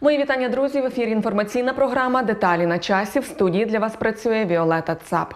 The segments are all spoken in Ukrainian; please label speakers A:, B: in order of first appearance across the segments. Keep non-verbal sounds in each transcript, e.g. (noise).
A: Мої вітання, друзі. В ефірі інформаційна програма Деталі на часі. В студії для вас працює Віолета Цап.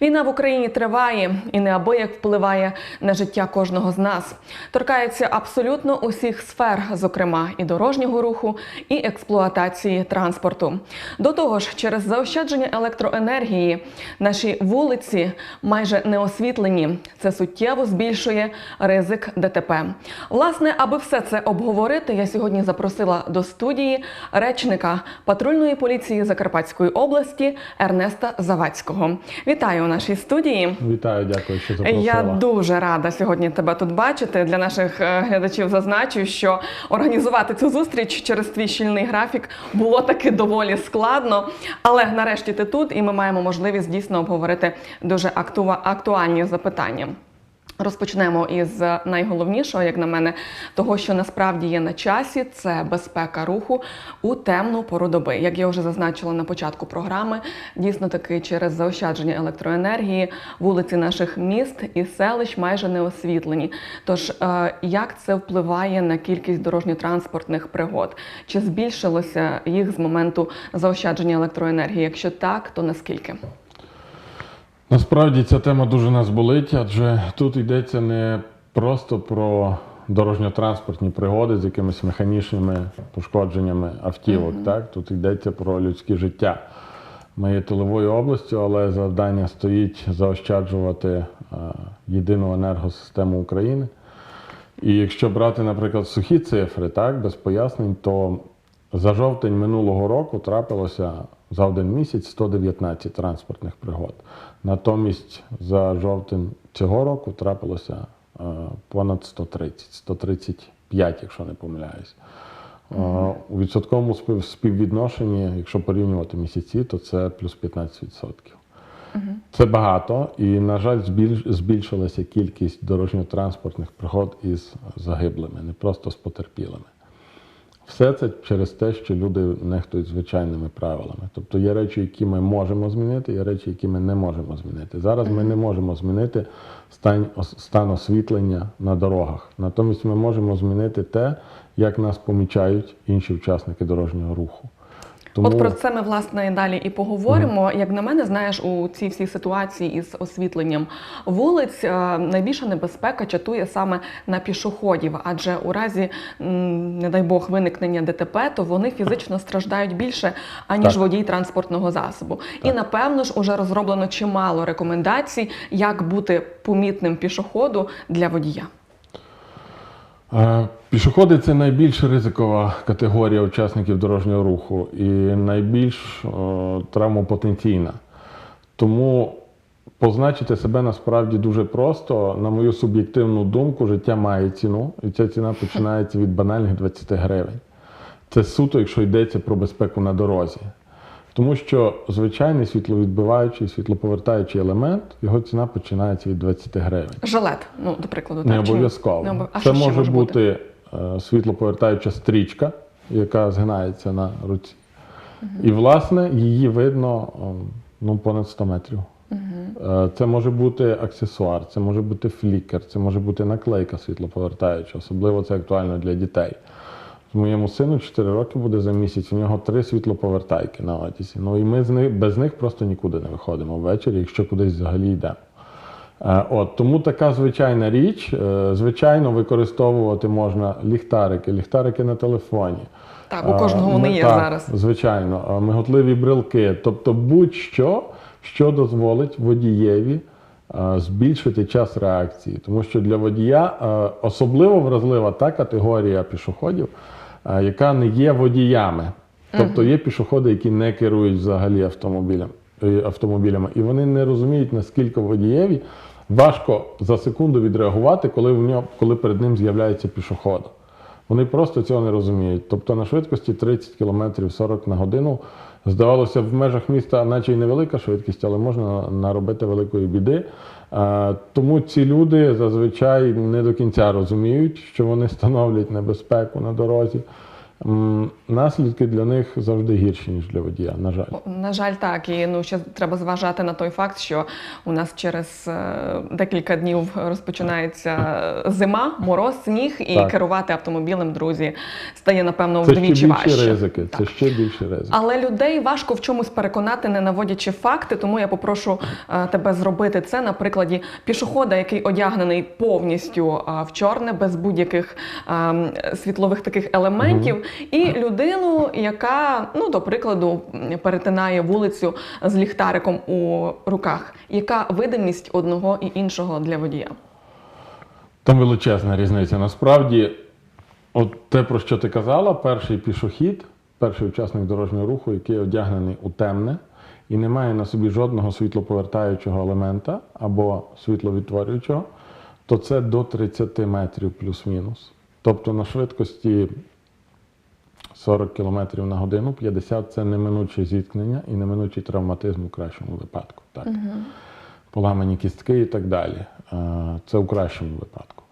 A: Війна в Україні триває і неабияк впливає на життя кожного з нас. Торкається абсолютно усіх сфер, зокрема і дорожнього руху, і експлуатації транспорту. До того ж, через заощадження електроенергії наші вулиці майже не освітлені. Це суттєво збільшує ризик ДТП. Власне, аби все це обговорити, я сьогодні запросила до студії речника патрульної поліції Закарпатської області Ернеста Завадського. Вітаю у нашій студії.
B: Вітаю, дякую, що запросила.
A: Я дуже рада сьогодні тебе тут бачити. Для наших е, глядачів зазначу, що організувати цю зустріч через твій щільний графік було таки доволі складно. Але нарешті ти тут, і ми маємо можливість дійсно обговорити дуже актуа- актуальні запитання. Розпочнемо із найголовнішого, як на мене, того, що насправді є на часі, це безпека руху у темну пору доби. Як я вже зазначила на початку програми, дійсно таки через заощадження електроенергії вулиці наших міст і селищ майже не освітлені. Тож е, як це впливає на кількість дорожньо-транспортних пригод? Чи збільшилося їх з моменту заощадження електроенергії? Якщо так, то наскільки?
B: Насправді ця тема дуже нас болить, адже тут йдеться не просто про дорожньо-транспортні пригоди з якимись механічними пошкодженнями автівок. Так? Тут йдеться про людське життя. Ми є тиловою областю, але завдання стоїть заощаджувати е, єдину енергосистему України. І якщо брати, наприклад, сухі цифри, так, без пояснень, то за жовтень минулого року трапилося за один місяць 119 транспортних пригод. Натомість за жовтень цього року трапилося е, понад 130, 135, якщо не помиляюсь. Е, У відсотковому співвідношенні, якщо порівнювати місяці, то це плюс 15%. Це багато, і, на жаль, збільшилася кількість дорожньо-транспортних пригод із загиблими, не просто з потерпілими. Все це через те, що люди нехтують звичайними правилами. Тобто є речі, які ми можемо змінити, є речі, які ми не можемо змінити. Зараз ми не можемо змінити стан, стан освітлення на дорогах. Натомість ми можемо змінити те, як нас помічають інші учасники дорожнього руху.
A: От про це ми власне і далі і поговоримо. Як на мене, знаєш, у цій всій ситуації із освітленням вулиць е, найбільша небезпека чатує саме на пішоходів, адже у разі, не дай Бог, виникнення ДТП, то вони фізично страждають більше аніж
B: Так.
A: водій транспортного засобу. І напевно ж уже розроблено чимало рекомендацій, як бути помітним пішоходу для водія.
B: Пішоходи це найбільш ризикова категорія учасників дорожнього руху і найбільш травмопотенційна. Тому позначити себе насправді дуже просто. На мою суб'єктивну думку, життя має ціну, і ця ціна починається від банальних 20 гривень. Це суто, якщо йдеться про безпеку на дорозі. Тому що звичайний світловідбиваючий, світлоповертаючий елемент, його ціна починається від 20 гривень.
A: Жилет, ну до прикладу,
B: Не
A: так, ні?
B: обов'язково.
A: Не обов-
B: Це
A: що ще
B: може бути е, світлоповертаюча стрічка, яка згинається на руці. І, власне, її видно ну, понад 100 метрів. Е, Це може бути аксесуар, це може бути флікер, це може бути наклейка світлоповертаюча. Особливо це актуально для дітей. Моєму сину 4 роки буде за місяць, у нього три світлоповертайки на одязі. Ну і ми з них, без них просто нікуди не виходимо ввечері, якщо кудись взагалі йдемо. Е, От, тому така звичайна річ. Е, Звичайно, використовувати можна ліхтарики, ліхтарики на телефоні.
A: Так, у кожного
B: Е,
A: вони є
B: так,
A: зараз.
B: Звичайно, Е, миготливі брелки, тобто будь-що, що дозволить водієві е, збільшити час реакції. Тому що для водія е, особливо вразлива та категорія пішоходів, е, яка не є водіями. Тобто є пішоходи, які не керують взагалі автомобілем, е, автомобілями, і вони не розуміють, наскільки водієві важко за секунду відреагувати, коли, в нього, коли перед ним з'являється пішоход. Вони просто цього не розуміють. Тобто на швидкості 30 км 40 на годину здавалося, в межах міста, наче й невелика швидкість, але можна наробити великої біди. Тому ці люди зазвичай не до кінця розуміють, що вони становлять небезпеку на дорозі. Наслідки для них завжди гірші, ніж для водія, на жаль.
A: На жаль, так. І ну ще треба зважати на той факт, що у нас через е, декілька днів розпочинається зима, мороз, сніг, і
B: Так.
A: керувати автомобілем, друзі, стає напевно
B: Це ще більші
A: важче.
B: ризики. Це ще більші ризики.
A: Але людей важко в чомусь переконати, не наводячи факти. Тому я попрошу е, тебе зробити це на прикладі пішохода, який одягнений повністю е, в чорне, без будь-яких ем, світлових таких елементів, і людину, яка, ну до прикладу, перетинає вулицю з ліхтариком у руках. Яка видимість одного і іншого для водія?
B: Там величезна різниця. Насправді, от те, про що ти казала, перший пішохід, перший учасник дорожнього руху, який одягнений у темне і не має на собі жодного світлоповертаючого елемента або світловідтворюючого, то це до 30 метрів плюс-мінус. Тобто на швидкості 40 км на годину, 50 це неминуче зіткнення і неминучий травматизм у кращому випадку. Так. Поламані кістки і так далі. Е, Це у кращому випадку.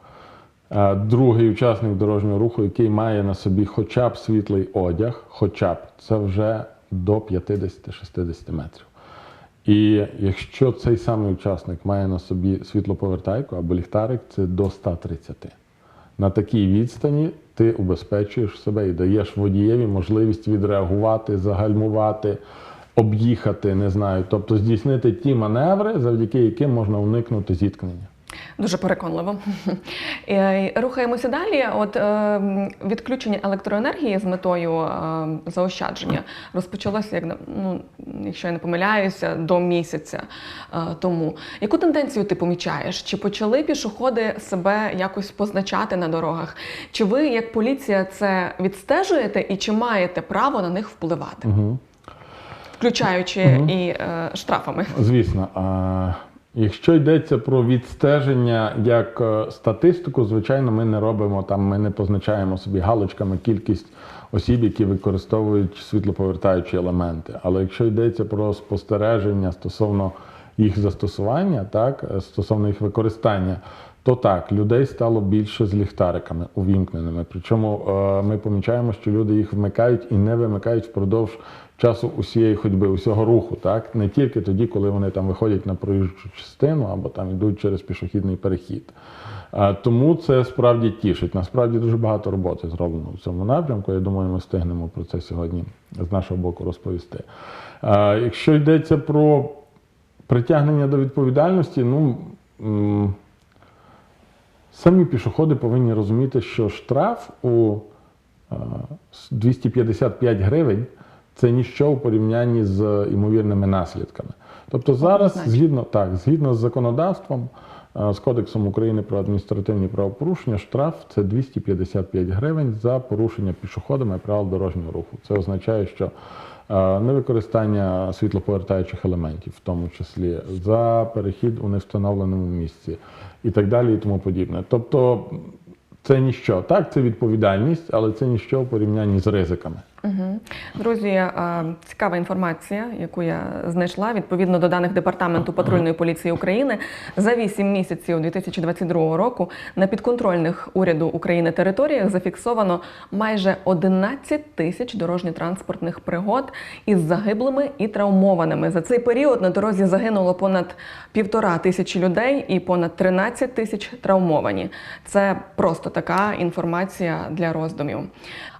B: Е, Другий учасник дорожнього руху, який має на собі хоча б світлий одяг, хоча б це вже до 50-60 метрів. І якщо цей самий учасник має на собі світлоповертайку або ліхтарик, це до 130. На такій відстані ти убезпечуєш себе і даєш водієві можливість відреагувати, загальмувати, об'їхати, не знаю, тобто здійснити ті маневри, завдяки яким можна уникнути зіткнення.
A: Дуже переконливо. (laughs) Е, Рухаємося далі. От е, відключення електроенергії з метою е, заощадження розпочалося, як ну, якщо я не помиляюся, до місяця тому. Яку тенденцію ти помічаєш? Чи почали пішоходи себе якось позначати на дорогах? Чи ви, як поліція, це відстежуєте і чи маєте право на них впливати,
B: Угу.
A: включаючи і е, штрафами?
B: Звісно, а, якщо йдеться про відстеження як е, статистику, звичайно, ми не робимо там, ми не позначаємо собі галочками кількість осіб, які використовують світлоповертаючі елементи. Але якщо йдеться про спостереження стосовно їх застосування, так, е, стосовно їх використання, то так, людей стало більше з ліхтариками увімкненими. Причому е, ми помічаємо, що люди їх вмикають і не вимикають впродовж часу усієї ходьби, усього руху, так не тільки тоді, коли вони там виходять на проїжджу частину або там йдуть через пішохідний перехід. Тому це справді тішить. Насправді дуже багато роботи зроблено в цьому напрямку. Я думаю, ми встигнемо про це сьогодні з нашого боку розповісти. Якщо йдеться про притягнення до відповідальності, ну самі пішоходи повинні розуміти, що штраф у е, 255 гривень це ніщо у порівнянні з імовірними наслідками. Тобто зараз, згідно, так, згідно з законодавством, е, з Кодексом України про адміністративні правопорушення, штраф це 255 гривень за порушення пішоходами правил дорожнього руху. Це означає, що е, невикористання світлоповертаючих елементів, в тому числі за перехід у невстановленому місці і так далі, і тому подібне. Тобто це ніщо. Так, це відповідальність, але це ніщо у порівнянні з ризиками.
A: Угу. Друзі, е, цікава інформація, яку я знайшла відповідно до даних департаменту патрульної поліції України за 8 місяців 2022 року на підконтрольних уряду України територіях зафіксовано майже 11 тисяч дорожньо-транспортних пригод із загиблими і травмованими. За цей період на дорозі загинуло понад півтора тисячі людей і понад 13 тисяч травмовані. Це просто така інформація для роздумів.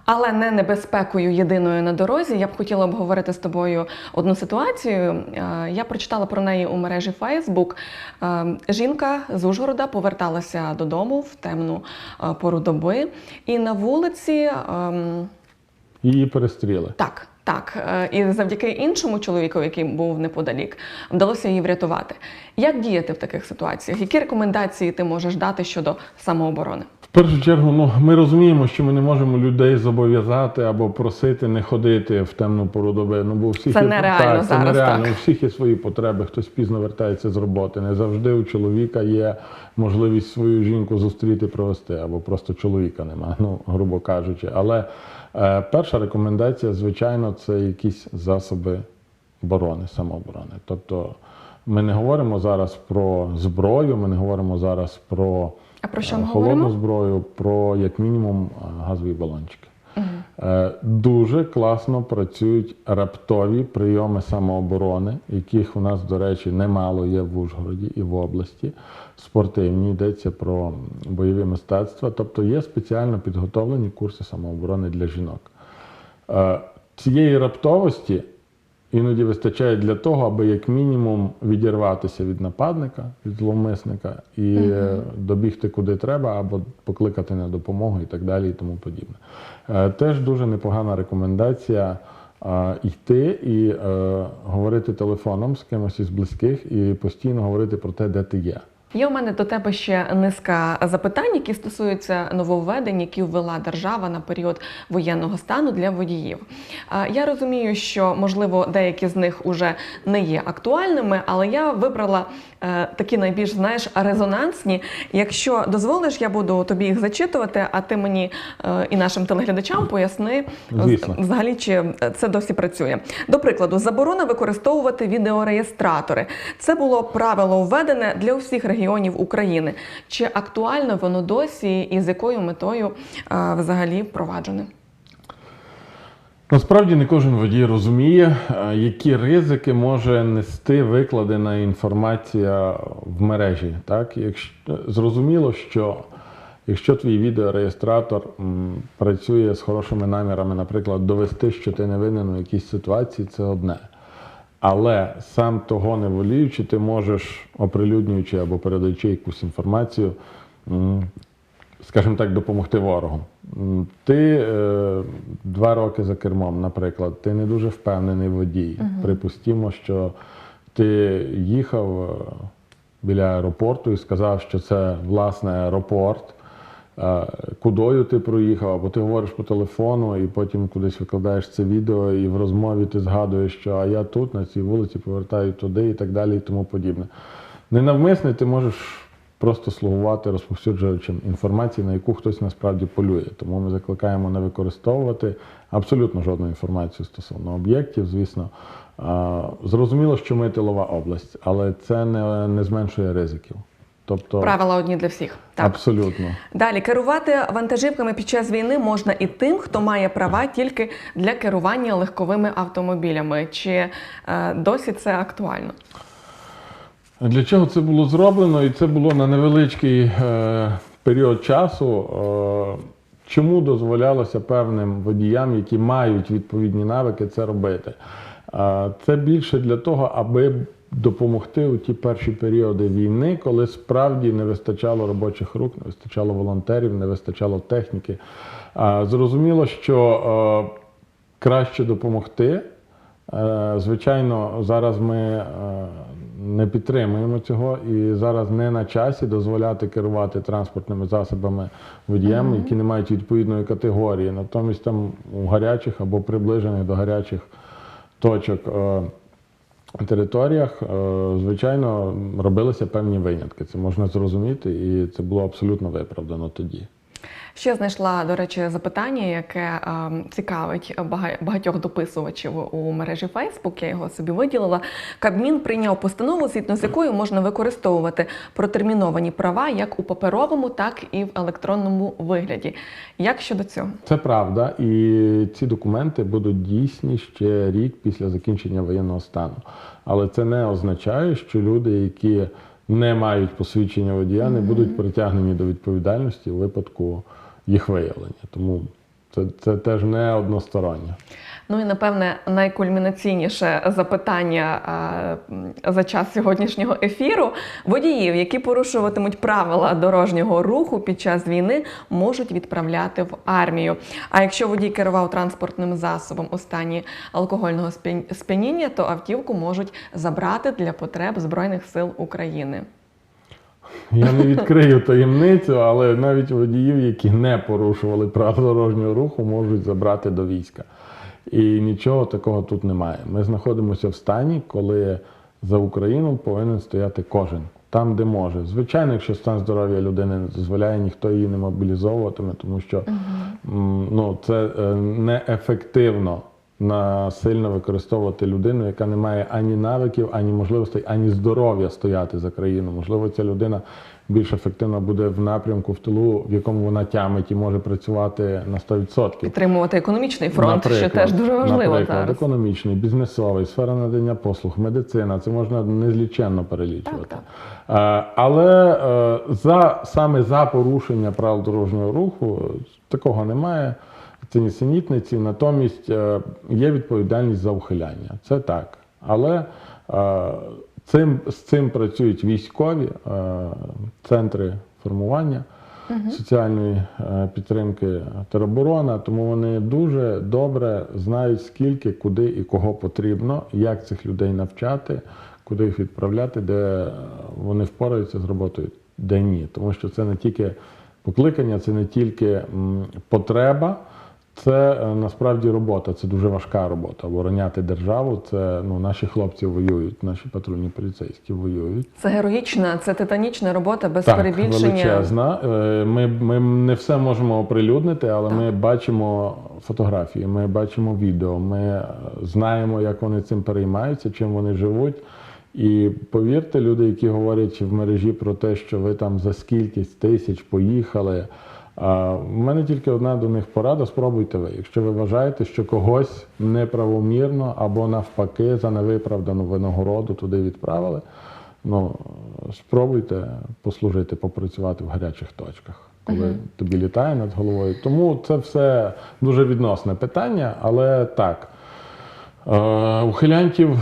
A: Але не небезпекою єдиною на дорозі. Я б хотіла обговорити з тобою одну ситуацію. Е, Я прочитала про неї у мережі Facebook. Е, Жінка з Ужгорода поверталася додому в темну е, пору доби, і на вулиці ем,
B: Її перестріли.
A: так. Так, і завдяки іншому чоловіку, який був неподалік, вдалося її врятувати. Як діяти в таких ситуаціях? Які рекомендації ти можеш дати щодо самооборони?
B: В першу чергу, ну ми розуміємо, що ми не можемо людей зобов'язати або просити не ходити в темну пору доби. Ну бо у всіх
A: Це
B: є
A: нереально
B: так, це нереально.
A: так.
B: У всіх є свої потреби. Хтось пізно вертається з роботи. Не завжди у чоловіка є можливість свою жінку зустріти, провести, або просто чоловіка нема, ну грубо кажучи. Але е, перша рекомендація, звичайно, це якісь засоби оборони, самооборони. Тобто ми не говоримо зараз про зброю, ми не говоримо зараз про
A: А про що
B: е,
A: ми
B: холодну
A: говоримо?
B: зброю, про як мінімум е, газові балончики. Е, Е, Дуже класно працюють раптові прийоми самооборони, яких у нас, до речі, немало є в Ужгороді і в області. Спортивні йдеться про бойові мистецтва. Тобто є спеціально підготовлені курси самооборони для жінок. Е, Цієї раптовості іноді вистачає для того, аби як мінімум відірватися від нападника, від зловмисника і угу. добігти куди треба, або покликати на допомогу і так далі, і тому подібне. Е, Теж дуже непогана рекомендація е, йти і говорити телефоном з кимось із близьких і постійно говорити про те, де ти є.
A: Є у мене до тебе ще низка запитань, які стосуються нововведень, які ввела держава на період воєнного стану для водіїв. Я розумію, що можливо деякі з них уже не є актуальними, але я вибрала е, такі найбільш знаєш резонансні. Якщо дозволиш, я буду тобі їх зачитувати, а ти мені е, і нашим телеглядачам поясни
B: Звісно.
A: взагалі чи це досі працює. До прикладу, заборона використовувати відеореєстратори. Це було правило введене для усіх регіонів України. Чи актуально воно досі і з якою метою а, взагалі впроваджене?
B: Насправді не кожен водій розуміє, які ризики може нести викладена інформація в мережі. Так? Якщо, зрозуміло, що якщо твій відеореєстратор працює з хорошими намірами, наприклад, довести, що ти не винен у якійсь ситуації, це одне. Але сам того не воліючи, ти можеш, оприлюднюючи або передаючи якусь інформацію, скажімо так, допомогти ворогу. Ти е, два роки за кермом, наприклад, ти не дуже впевнений водій. Припустімо, що ти їхав е, біля аеропорту і сказав, що це власне аеропорт. Е, Кудою ти проїхав, або ти говориш по телефону, і потім кудись викладаєш це відео, і в розмові ти згадуєш, що а я тут, на цій вулиці, повертаю туди і так далі, і тому подібне. Ненавмисне ти можеш просто слугувати розповсюджувачем інформації, на яку хтось насправді полює. Тому ми закликаємо не використовувати абсолютно жодну інформацію стосовно об'єктів, звісно. Зрозуміло, що ми тилова область, але це не, не зменшує ризиків. Тобто,
A: Правила одні для всіх. Так.
B: абсолютно.
A: Далі керувати вантажівками під час війни можна і тим, хто має права тільки для керування легковими автомобілями. Чи е, досі це актуально?
B: Для чого це було зроблено? І це було на невеличкий е, період часу. Е, чому дозволялося певним водіям, які мають відповідні навики, це робити? Е, це більше для того, аби допомогти у ті перші періоди війни, коли справді не вистачало робочих рук, не вистачало волонтерів, не вистачало техніки. Зрозуміло, що е, краще допомогти. Е, Звичайно, зараз ми е, не підтримуємо цього, і зараз не на часі дозволяти керувати транспортними засобами водіям, які не мають відповідної категорії. Натомість там у гарячих або приближених до гарячих точок територіях, е, звичайно, робилися певні винятки. Це можна зрозуміти, і це було абсолютно виправдано тоді.
A: Ще знайшла, до речі, запитання, яке е, цікавить бага- багатьох дописувачів у мережі Facebook, Я його собі виділила. Кабмін прийняв постанову, згідно з якою можна використовувати протерміновані права як у паперовому, так і в електронному вигляді. Як щодо цього?
B: Це правда, і ці документи будуть дійсні ще рік після закінчення воєнного стану. Але це не означає, що люди, які не мають посвідчення водія, не будуть притягнені до відповідальності у випадку їх виявлення. Тому це, це теж не одностороннє.
A: Ну і напевне найкульмінаційніше запитання а, за час сьогоднішнього ефіру. Водіїв, які порушуватимуть правила дорожнього руху під час війни, можуть відправляти в армію. А якщо водій керував транспортним засобом у стані алкогольного сп'ян- сп'яніння, то автівку можуть забрати для потреб Збройних сил України.
B: Я не відкрию таємницю, але навіть водіїв, які не порушували правила дорожнього руху, можуть забрати до війська. І нічого такого тут немає. Ми знаходимося в стані, коли за Україну повинен стояти кожен. Там, де може. Звичайно, якщо стан здоров'я людини не дозволяє, ніхто її не мобілізовуватиме, тому що угу. ну, це е, неефективно насильно використовувати людину, яка не має ані навиків, ані можливостей, ані здоров'я стояти за країну. Можливо, ця людина більш ефективна буде в напрямку в тилу, в якому вона тямить і може працювати на 100%.
A: Підтримувати економічний фронт, що теж дуже важливо
B: наприклад,
A: зараз.
B: економічний, бізнесовий, сфера надання послуг, медицина. Це можна незліченно перелічувати.
A: Так,
B: Е, Але е, за саме за порушення правил дорожнього руху такого немає. Це нісенітниці. Натомість е, є відповідальність за ухиляння. Це так. Але е, цим, з цим працюють військові е, центри формування соціальної підтримки тероборона, тому вони дуже добре знають, скільки, куди і кого потрібно, як цих людей навчати, куди їх відправляти, де вони впораються з роботою, де ні. Тому що це не тільки покликання, це не тільки потреба. Це е, насправді робота, це дуже важка робота. Обороняти державу. Це ну наші хлопці воюють, наші патрульні поліцейські воюють.
A: Це героїчна, це титанічна робота без
B: Так,
A: перебільшення.
B: величезна. Е, Ми, ми не все можемо оприлюднити, але ми бачимо фотографії, ми бачимо відео, ми е, знаємо, як вони цим переймаються, чим вони живуть. І повірте, люди, які говорять в мережі про те, що ви там за скількись тисяч поїхали. В мене тільки одна до них порада: спробуйте ви. Якщо ви вважаєте, що когось неправомірно або навпаки за невиправдану винагороду туди відправили, ну спробуйте послужити, попрацювати в гарячих точках, коли тобі літає над головою. Тому це все дуже відносне питання, але так. Е, Ухилянтів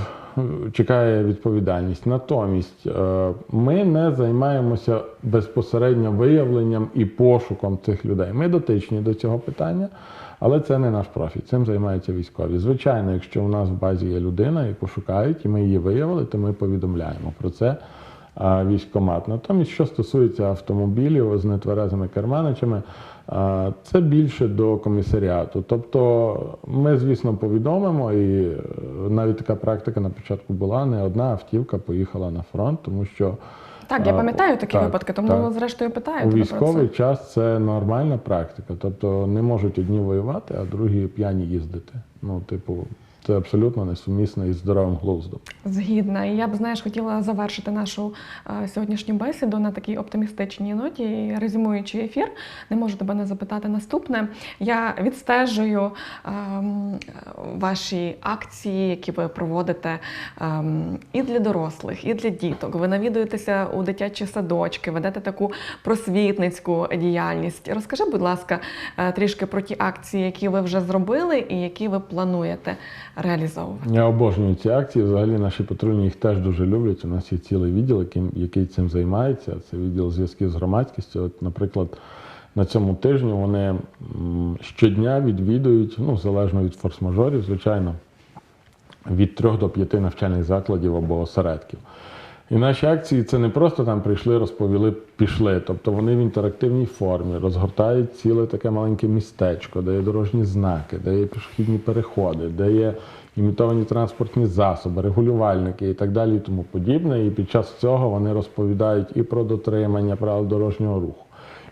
B: чекає відповідальність. Натомість е, ми не займаємося безпосередньо виявленням і пошуком цих людей. Ми дотичні до цього питання, але це не наш профіль. Цим займаються військові. Звичайно, якщо у нас в базі є людина, яку шукають, і ми її виявили, то ми повідомляємо про це. Е, Військкомат. Натомість, що стосується автомобілів з нетверезими керманичами, е, це більше до комісаріату. Тобто ми, звісно, повідомимо, і е, навіть така практика на початку була. Не одна автівка поїхала на фронт, тому що
A: Так, я пам'ятаю такі
B: так,
A: випадки, тому
B: так.
A: зрештою питаю
B: у
A: про
B: військовий
A: це.
B: час це нормальна практика. Тобто не можуть одні воювати, а другі п'яні їздити. Ну, типу, це абсолютно несумісно із здоровим глуздом.
A: Згідна. І я б знаєш, хотіла завершити нашу е, сьогоднішню бесіду на такій оптимістичній ноті. І резюмуючи ефір, не можу тебе не запитати наступне. Я відстежую ем, ваші акції, які ви проводите ем, і для дорослих, і для діток. Ви навідуєтеся у дитячі садочки, ведете таку просвітницьку діяльність. Розкажи, будь ласка, е, трішки про ті акції, які ви вже зробили і які ви плануєте реалізовувати.
B: Я обожнюю ці акції. Взагалі наші патрульні їх теж дуже люблять. У нас є цілий відділ, який, цим займається. Це відділ зв'язків з громадськістю. От, наприклад, на цьому тижні вони щодня відвідують, ну, залежно від форс-мажорів, звичайно, від трьох до п'яти навчальних закладів або осередків. І наші акції це не просто там прийшли, розповіли, пішли. Тобто вони в інтерактивній формі розгортають ціле таке маленьке містечко, де є дорожні знаки, де є пішохідні переходи, де є імітовані транспортні засоби, регулювальники і так далі, і тому подібне. І під час цього вони розповідають і про дотримання правил дорожнього руху.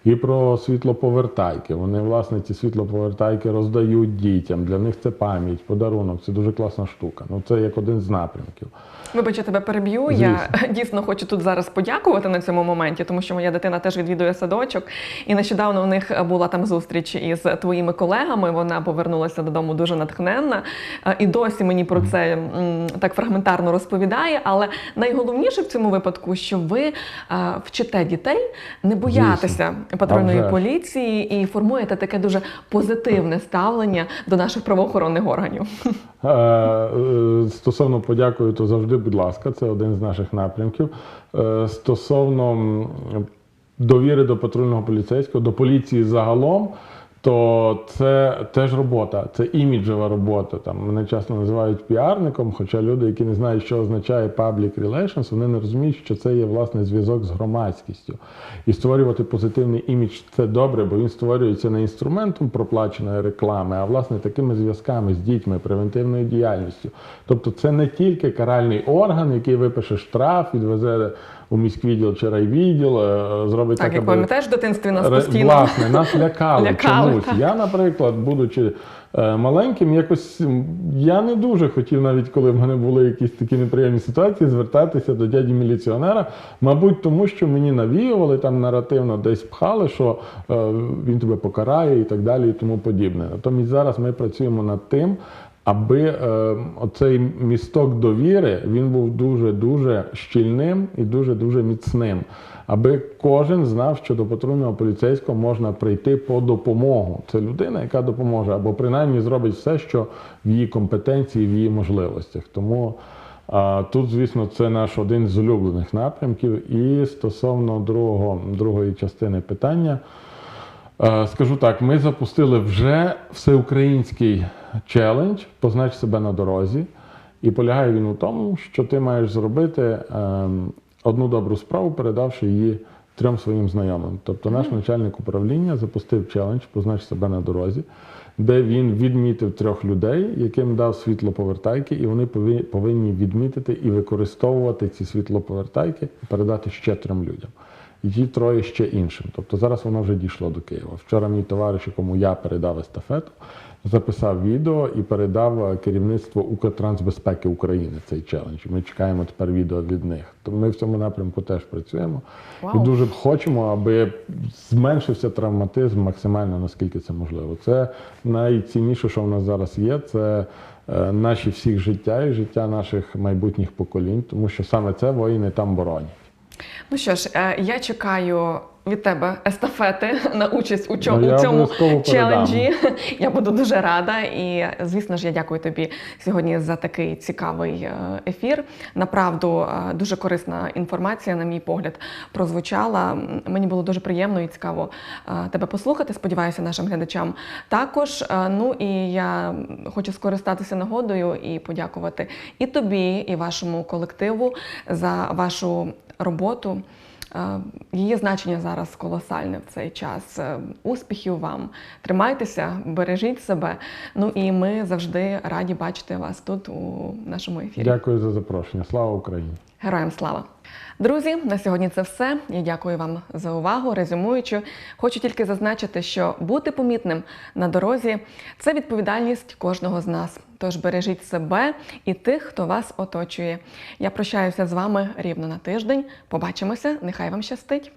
B: І про світлоповертайки. Вони, власне, ці світлоповертайки роздають дітям. Для них це пам'ять, подарунок. Це дуже класна штука. Ну це як один з напрямків.
A: Вибач, я тебе переб'ю. Я (laughs) дійсно хочу тут зараз подякувати на цьому моменті, тому що моя дитина теж відвідує садочок. І нещодавно у них була там зустріч із твоїми колегами. Вона повернулася додому дуже натхненна. Е, І досі мені про це так фрагментарно розповідає. Але найголовніше в цьому випадку, що ви е, вчите дітей не боятися патрульної поліції і формуєте таке дуже позитивне ставлення до наших правоохоронних органів.
B: Е, е, Стосовно подякую, то завжди, будь ласка, це один з наших напрямків. Е, Стосовно довіри до патрульного поліцейського, до поліції загалом, то це теж робота, це іміджева робота. Там мене часто називають піарником, хоча люди, які не знають, що означає public relations, вони не розуміють, що це є власне зв'язок з громадськістю. І створювати позитивний імідж це добре, бо він створюється не інструментом проплаченої реклами, а власне такими зв'язками з дітьми, превентивною діяльністю. Тобто, це не тільки каральний орган, який випише штраф, відвезе у міськвідділ чи райвідділ, е, зробить
A: Так,
B: так,
A: як
B: аби
A: пам'ятаєш, в дитинстві нас постійно.
B: Власне, нас лякали, (laughs)
A: Лякали,
B: чомусь.
A: так.
B: Я, наприклад, будучи е, маленьким, якось я не дуже хотів, навіть коли в мене були якісь такі неприємні ситуації, звертатися до дяді міліціонера. Мабуть, тому що мені навіювали там наративно десь пхали, що е, він тебе покарає і так далі, і тому подібне. Натомість зараз ми працюємо над тим. Аби е, оцей місток довіри він був дуже дуже щільним і дуже дуже міцним, аби кожен знав, що до патрульного поліцейського можна прийти по допомогу. Це людина, яка допоможе, або принаймні зробить все, що в її компетенції, в її можливостях. Тому а, тут, звісно, це наш один з улюблених напрямків. І стосовно другого, другої частини питання. Е, Скажу так, ми запустили вже всеукраїнський челендж Познач себе на дорозі. І полягає він у тому, що ти маєш зробити ем, одну добру справу, передавши її трьом своїм знайомим. Тобто наш начальник управління запустив челендж Познач себе на дорозі, де він відмітив трьох людей, яким дав світлоповертайки, і вони повинні відмітити і використовувати ці світлоповертайки і передати ще трьом людям. Ті троє ще іншим. Тобто зараз воно вже дійшло до Києва. Вчора мій товариш, якому я передав естафету, записав відео і передав е, керівництво Укртрансбезпеки України цей челендж. Ми чекаємо тепер відео від них. Тому ми в цьому напрямку теж працюємо.
A: Вау.
B: І дуже хочемо, аби зменшився травматизм максимально наскільки це можливо. Це найцінніше, що в нас зараз є. Це е, наші всіх життя і життя наших майбутніх поколінь, тому що саме це воїни там боронять.
A: Ну що ж, е, я чекаю від тебе естафети на участь у, чо-
B: Ну,
A: у цьому челенджі. (laughs) Я буду дуже рада. І звісно ж, я дякую тобі сьогодні за такий цікавий е, ефір. Направду е, дуже корисна інформація, на мій погляд, прозвучала. Мені було дуже приємно і цікаво тебе послухати. Сподіваюся, нашим глядачам також. Ну і я хочу скористатися нагодою і подякувати і тобі, і вашому колективу за вашу роботу. Е, Її значення зараз колосальне в цей час. Е, Успіхів вам! Тримайтеся, бережіть себе. Ну і ми завжди раді бачити вас тут у нашому ефірі.
B: Дякую за запрошення. Слава Україні!
A: Героям слава! Друзі, на сьогодні це все. Я дякую вам за увагу. Резюмуючи, хочу тільки зазначити, що бути помітним на дорозі це відповідальність кожного з нас. Тож бережіть себе і тих, хто вас оточує. Я прощаюся з вами рівно на тиждень. Побачимося. Нехай вам щастить!